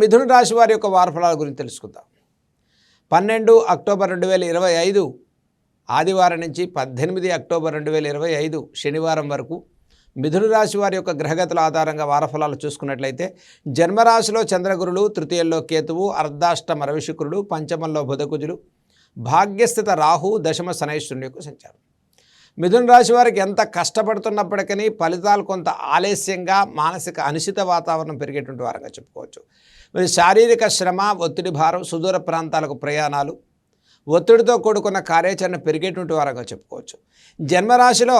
మిథున రాశి వారి యొక్క వారఫలాల గురించి తెలుసుకుందాం. పన్నెండు అక్టోబర్ రెండు వేల ఇరవై ఐదు ఆదివారం నుంచి పద్దెనిమిది అక్టోబర్ రెండు వేల ఇరవై ఐదు శనివారం వరకు మిథున రాశి వారి యొక్క గ్రహగతుల ఆధారంగా వారఫలాలు చూసుకున్నట్లయితే జన్మరాశిలో చంద్రగురులు తృతీయంలో కేతువు అర్ధాష్టమ రవిశుక్రుడు పంచమంలో బుధకుజులు భాగ్యస్థిత రాహు దశమ శనైశ్వరుని యొక్క సంచారం. మిథున రాశి వారికి ఎంత కష్టపడుతున్నప్పటికీ ఫలితాలు కొంత ఆలస్యంగా మానసిక అనిశ్చిత వాతావరణం పెరిగేటువంటి వారంగా చెప్పుకోవచ్చు. మరి శారీరక శ్రమ ఒత్తిడి భారం సుదూర ప్రాంతాలకు ప్రయాణాలు ఒత్తిడితో కూడుకున్న కార్యాచరణ పెరిగేటువంటి వారంగా చెప్పుకోవచ్చు. జన్మరాశిలో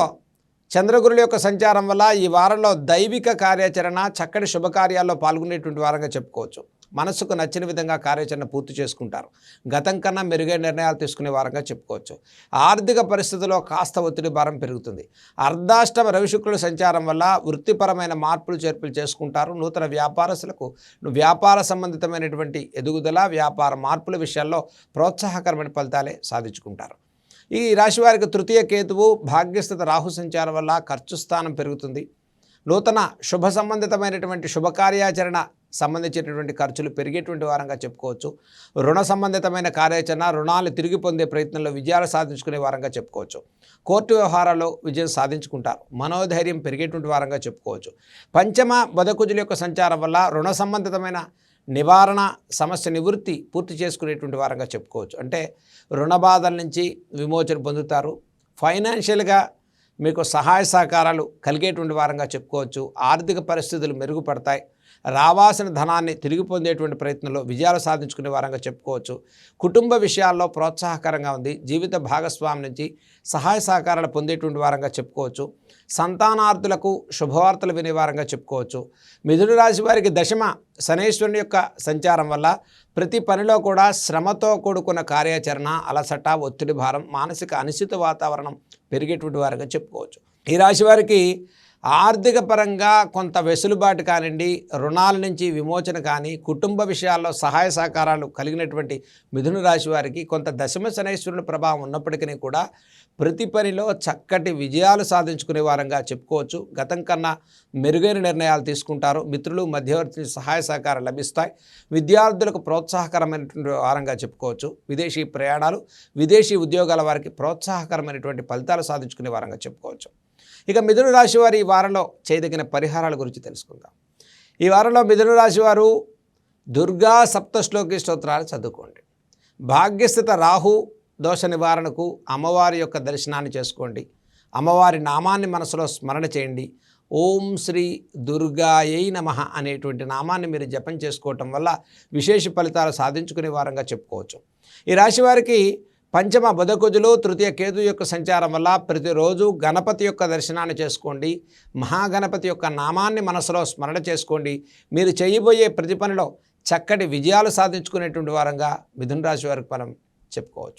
చంద్రగురుల యొక్క సంచారం వల్ల ఈ వారంలో దైవిక కార్యాచరణ చక్కటి శుభకార్యాల్లో పాల్గొనేటువంటి వారంగా చెప్పుకోవచ్చు. మనసుకు నచ్చిన విధంగా కార్యాచరణ పూర్తి చేసుకుంటారు. గతం కన్నా మెరుగైన నిర్ణయాలు తీసుకునే వారంగా చెప్పుకోవచ్చు. ఆర్థిక పరిస్థితుల్లో కాస్త ఒత్తిడి భారం పెరుగుతుంది. అర్ధాష్టమ రవిశుక్రుల సంచారం వల్ల వృత్తిపరమైన మార్పులు చేర్పులు చేసుకుంటారు. నూతన వ్యాపారస్తులకు వ్యాపార సంబంధితమైనటువంటి ఎదుగుదల వ్యాపార మార్పుల విషయాల్లో ప్రోత్సాహకరమైన ఫలితాలే సాధించుకుంటారు. ఈ రాశి వారికి తృతీయ కేతువు భాగ్యస్థిత రాహు సంచారం వల్ల ఖర్చు స్థానం పెరుగుతుంది. నూతన శుభ సంబంధితమైనటువంటి శుభకార్యాచరణ సంబంధించినటువంటి ఖర్చులు పెరిగేటువంటి వారంగా చెప్పుకోవచ్చు. రుణ సంబంధితమైన కార్యాచరణ రుణాలు తిరిగి పొందే ప్రయత్నంలో విజయాలు సాధించుకునే వారంగా చెప్పుకోవచ్చు. కోర్టు వ్యవహారాల్లో విజయం సాధించుకుంటారు. మనోధైర్యం పెరిగేటువంటి వారంగా చెప్పుకోవచ్చు. పంచమ బదకుజుల యొక్క సంచారం వల్ల రుణ సంబంధితమైన నివారణ సమస్య నివృత్తి పూర్తి చేసుకునేటువంటి వారంగా చెప్పుకోవచ్చు. అంటే రుణ బాధల నుంచి విమోచన పొందుతారు. ఫైనాన్షియల్గా మీకు సహాయ సహకారాలు కలిగేటువంటి వారంగా చెప్పుకోవచ్చు. ఆర్థిక పరిస్థితులు మెరుగుపడతాయి. రావాల్సిన ధనాన్ని తిరిగి పొందేటువంటి ప్రయత్నంలో విజయాలు సాధించుకునే వారంగా చెప్పుకోవచ్చు. కుటుంబ విషయాల్లో ప్రోత్సాహకరంగా ఉంది. జీవిత భాగస్వామి నుంచి సహాయ సహకారాలు పొందేటువంటి వారంగా చెప్పుకోవచ్చు. సంతానార్థులకు శుభవార్తలు వినే వారంగా చెప్పుకోవచ్చు. మిథున రాశి వారికి దశమ శనేశ్వరుని యొక్క సంచారం వల్ల ప్రతి పనిలో కూడా శ్రమతో కూడుకున్న కార్యాచరణ అలసట ఒత్తిడి భారం మానసిక అనిశ్చిత వాతావరణం పెరిగేటువంటి వారుగా చెప్పుకోవచ్చు. ఈ రాశి వారికి ఆర్థిక పరంగా కొంత వెసులుబాటు కానివ్వండి రుణాల నుంచి విమోచన కానీ కుటుంబ విషయాల్లో సహాయ సహకారాలు కలిగినటువంటి మిథున రాశి వారికి కొంత దశమ శనైశ్వరుని ప్రభావం ఉన్నప్పటికీ కూడా ప్రతి పనిలో చక్కటి విజయాలు సాధించుకునే వారంగా చెప్పుకోవచ్చు. గతం కన్నా మెరుగైన నిర్ణయాలు తీసుకుంటారు. మిత్రులు మధ్యవర్తి సహాయ సహకారం లభిస్తాయి. విద్యార్థులకు ప్రోత్సాహకరమైనటువంటి వారంగా చెప్పుకోవచ్చు. విదేశీ ప్రయాణాలు విదేశీ ఉద్యోగాల వారికి ప్రోత్సాహకరమైనటువంటి ఫలితాలు సాధించుకునే వారంగా చెప్పుకోవచ్చు. ఇక మిథున రాశి వారి ఈ వారంలో చేయదగిన పరిహారాల గురించి తెలుసుకుందాం. ఈ వారంలో మిథున రాశి వారు దుర్గా సప్తశ్లోకి స్తోత్రాలు చదువుకోండి. భాగ్యస్థిత రాహు దోష నివారణకు అమ్మవారి యొక్క దర్శనాన్ని చేసుకోండి. అమ్మవారి నామాన్ని మనసులో స్మరణ చేయండి. ఓం శ్రీ దుర్గాయై నమ అనేటువంటి నామాన్ని మీరు జపం చేసుకోవటం వల్ల విశేష ఫలితాలు సాధించుకునే వారంగా చెప్పుకోవచ్చు. ఈ రాశి వారికి పంచమ బుధకుజులు తృతీయ కేతు యొక్క సంచారం వల్ల ప్రతిరోజు గణపతి యొక్క దర్శనాన్ని చేసుకోండి. మహాగణపతి యొక్క నామాన్ని మనసులో స్మరణ చేసుకోండి. మీరు చేయబోయే ప్రతి పనిలో చక్కటి విజయాలు సాధించుకునేటువంటి వారంగా మిథున రాశి వారికి మనం చెప్పుకోవచ్చు.